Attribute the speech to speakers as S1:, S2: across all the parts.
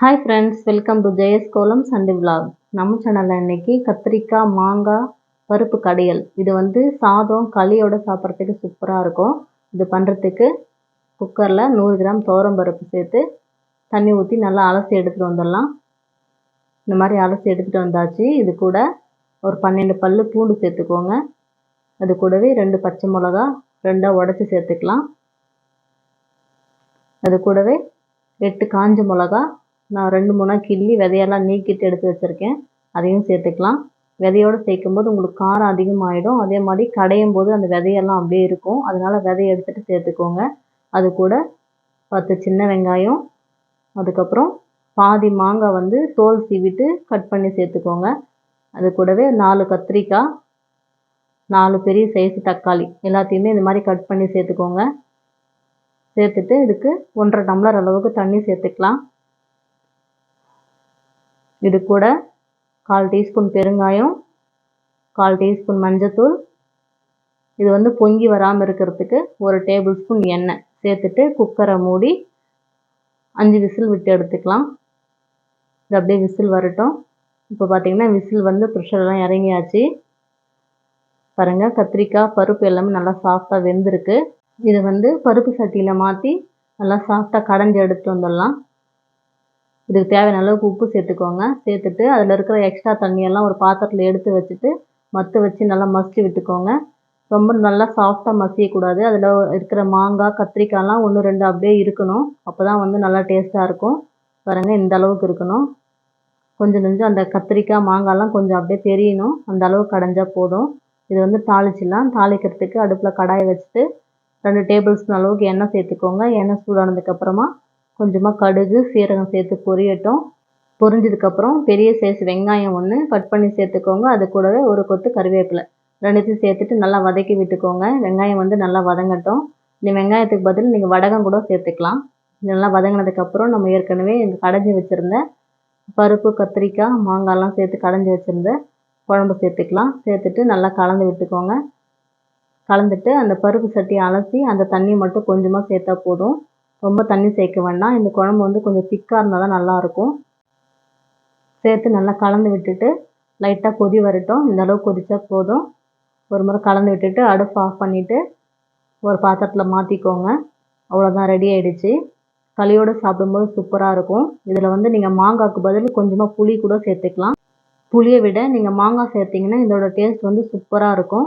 S1: Hi friends welcome to Jaya's kolam Sunday vlog நம்ம சேனலில் இன்றைக்கி கத்திரிக்காய் மாங்காய் பருப்பு கடையல். இது வந்து சாதம் களியோட சாப்பிட்றதுக்கு சூப்பராக இருக்கும். இது பண்ணுறதுக்கு குக்கரில் நூறு கிராம் துவரம் பருப்பு சேர்த்து தண்ணி ஊற்றி நல்லா அலசி எடுத்துகிட்டு வந்துடலாம். இந்த மாதிரி அலசி எடுத்துகிட்டு வந்தாச்சு. இது கூட ஒரு பன்னெண்டு பல் பூண்டு சேர்த்துக்கோங்க. அது கூடவே ரெண்டு பச்சை மிளகா ரெண்டாக உடச்சி சேர்த்துக்கலாம். அது கூடவே எட்டு காஞ்ச மிளகா நான் ரெண்டு மூணாக கிள்ளி விதையெல்லாம் நீக்கிட்டு எடுத்து வச்சுருக்கேன். அதையும் சேர்த்துக்கலாம். விதையோடு சேர்க்கும் போது உங்களுக்கு காரம் அதிகமாகிடும் அதே மாதிரி கடையும் போது அந்த விதையெல்லாம் அப்படியே இருக்கும். அதனால் விதையை எடுத்துகிட்டு சேர்த்துக்கோங்க. அது கூட பத்து சின்ன வெங்காயம் அதுக்கப்புறம் பாதி மாங்காய் வந்து தோல் சீவிட்டு கட் பண்ணி சேர்த்துக்கோங்க. அது கூடவே நாலு கத்திரிக்காய் நாலு பெரிய சைஸ் தக்காளி எல்லாத்தையுமே இந்த மாதிரி கட் பண்ணி சேர்த்துக்கோங்க. சேர்த்துட்டு இதுக்கு ஒன்றரை டம்ளர் அளவுக்கு தண்ணி சேர்த்துக்கலாம். இது கூட கால் டீஸ்பூன் பெருங்காயம் கால் டீஸ்பூன் மஞ்சத்தூள். இது வந்து பொங்கி வராமல் இருக்கிறதுக்கு ஒரு டேபிள் ஸ்பூன் எண்ணெய் சேர்த்துட்டு குக்கரை மூடி அஞ்சு விசில் விட்டு எடுத்துக்கலாம். இது அப்படியே விசில் வரட்டும். இப்போ பார்த்தீங்கன்னா விசில் வந்து ப்ரெஷர்லாம் இறங்கியாச்சு. பாருங்கள் கத்திரிக்காய் பருப்பு எல்லாமே நல்லா சாஃப்டாக வெந்திருக்கு. இதை வந்து பருப்பு சட்டியில் மாற்றி நல்லா சாஃப்டாக கடைஞ்சி எடுத்து வந்துடலாம். இதுக்கு தேவையான அளவுக்கு உப்பு சேர்த்துக்கோங்க. சேர்த்துட்டு அதில் இருக்கிற எக்ஸ்ட்ரா தண்ணியெல்லாம் ஒரு பாத்திரத்தில் எடுத்து வச்சுட்டு மற்ற வச்சு நல்லா மசிச்சு விட்டுக்கோங்க. ரொம்ப நல்லா சாஃப்டாக மசியக்கூடாது. அதில் இருக்கிற மாங்காய் கத்திரிக்காய்லாம் ஒன்று ரெண்டு அப்படியே இருக்கணும். அப்போ தான் வந்து நல்லா டேஸ்ட்டாக இருக்கும். பாருங்கள் இந்த அளவுக்கு இருக்கணும். கொஞ்சம் கொஞ்சம் அந்த கத்திரிக்காய் மாங்காய்லாம் கொஞ்சம் அப்படியே தெரியணும் அந்த அளவுக்கு கடைஞ்சால் போதும். இது வந்து தாளிச்சிடலாம். தாளிக்கிறதுக்கு அடுப்பில் கடாயை வச்சுட்டு ரெண்டு டேபிள் ஸ்பூன் அளவுக்கு எண்ணெய் சேர்த்துக்கோங்க. எண்ணெய் சூடானதுக்கப்புறமா கொஞ்சமாக கடுகு சீரகம் சேர்த்து பொரியட்டும். பொரிஞ்சதுக்கப்புறம் பெரிய சைஸ் வெங்காயம் ஒன்று கட் பண்ணி சேர்த்துக்கோங்க. அது கூடவே ஒரு கொத்து கருவேப்பிலை. ரெண்டுத்தையும் சேர்த்துட்டு நல்லா வதக்கி விட்டுக்கோங்க. வெங்காயம் வந்து நல்லா வதங்கட்டும். இந்த வெங்காயத்துக்கு பதில் நீங்கள் வடகம் கூட சேர்த்துக்கலாம். நல்லா வதங்கினதுக்கப்புறம் நம்ம ஏற்கனவே கடைஞ்சி வச்சுருந்த பருப்பு கத்திரிக்காய் மாங்காய்லாம் சேர்த்து கடைஞ்சி வச்சுருந்த குழம்பு சேர்த்துக்கலாம். சேர்த்துட்டு நல்லா கலந்து விட்டுக்கோங்க. கலந்துட்டு அந்த பருப்பு சட்டியை அலசி அந்த தண்ணி மட்டும் கொஞ்சமாக சேர்த்தா போதும். ரொம்ப தண்ணி சேர்க்க வேண்டாம். இந்த குழம்பு வந்து கொஞ்சம் திக்காக இருந்தால் தான் நல்லாயிருக்கும். சேர்த்து நல்லா கலந்து விட்டுட்டு லைட்டாக கொதி வரட்டும். இந்த அளவு கொதித்தா போதும். ஒரு முறை கலந்து விட்டுட்டு அடுப்பு ஆஃப் பண்ணிவிட்டு ஒரு பாத்திரத்தில் மாற்றிக்கோங்க அவ்வளோதான் ரெடி ஆகிடுச்சு களியோடு சாப்பிடும்போது சூப்பராக இருக்கும். இதில் வந்து நீங்கள் மாங்காய்க்கு பதில் கொஞ்சமாக புளி கூட சேர்த்துக்கலாம். புளியை விட நீங்கள் மாங்காய் சேர்த்திங்கன்னா இதோட டேஸ்ட் வந்து சூப்பராக இருக்கும்.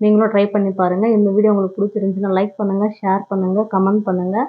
S1: நீங்களும் ட்ரை பண்ணி பாருங்கள் இந்த வீடியோ உங்களுக்கு பிடிச்சிருந்துச்சுன்னா லைக் பண்ணுங்கள் ஷேர் பண்ணுங்கள் கமெண்ட் பண்ணுங்கள்